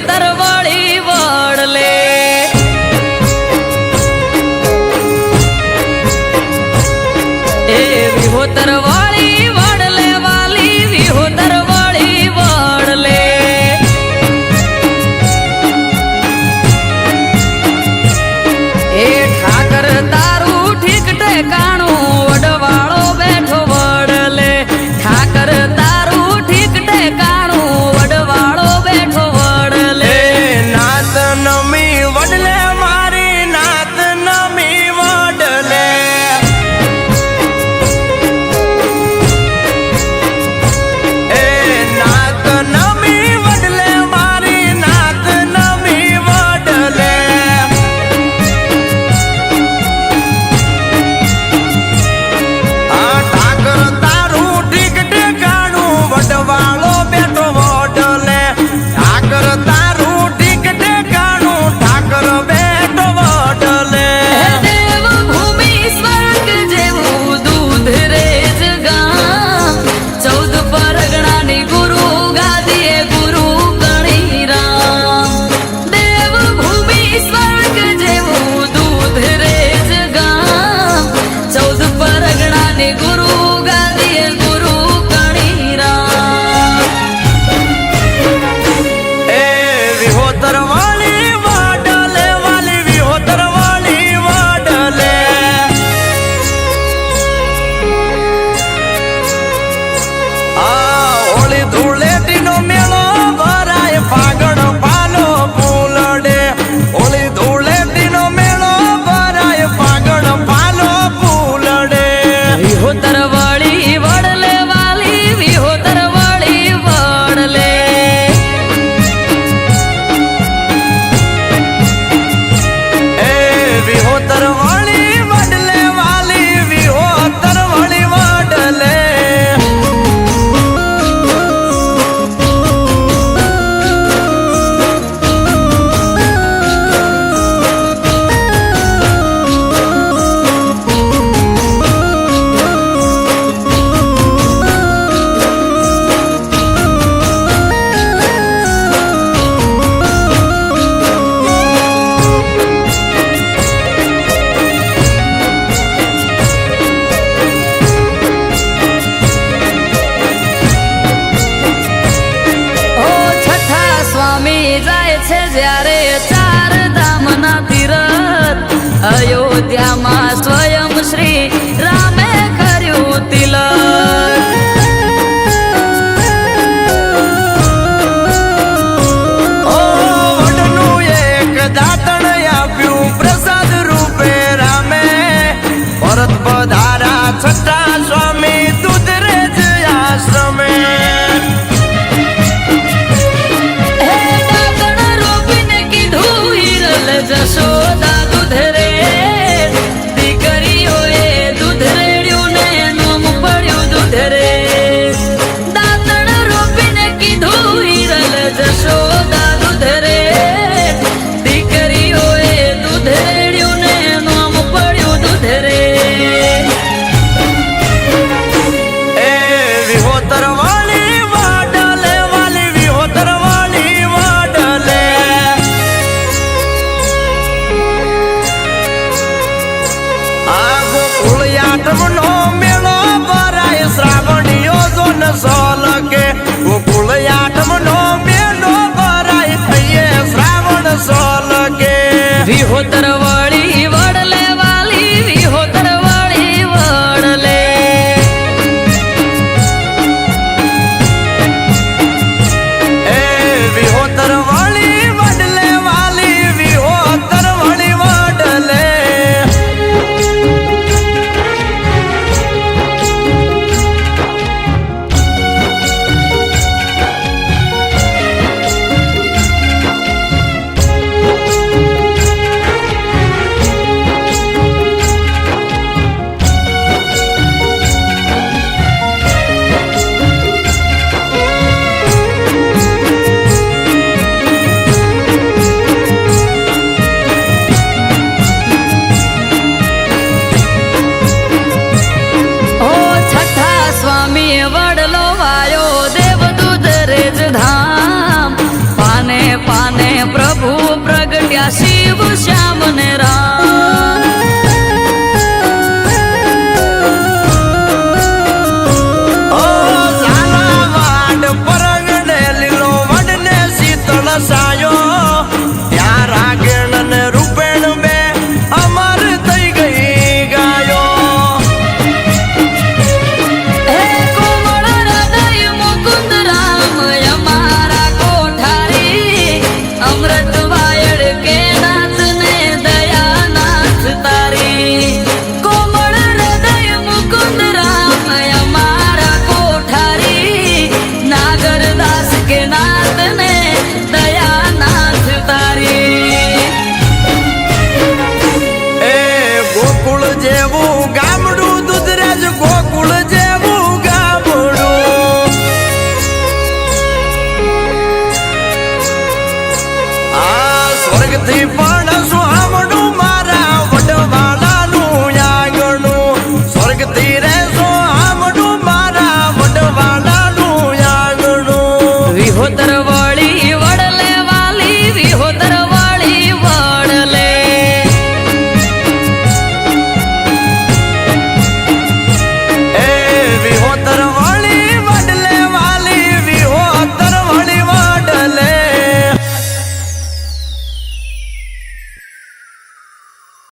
подарок. છે જ્યારે ચાર ધામના તીરથ અયોધ્યામાં સ્વયં શ્રી આઠમ નો મેળો ભરાય, શ્રાવણીઓ જો ન સલકે ગોકુળ આઠમ નો મેળો ભરાય થઈએ શ્રાવણ સલકે વિહોત પાને પ્રભુ પ્રગટ્યા શિવ શ્યામ ને રામ.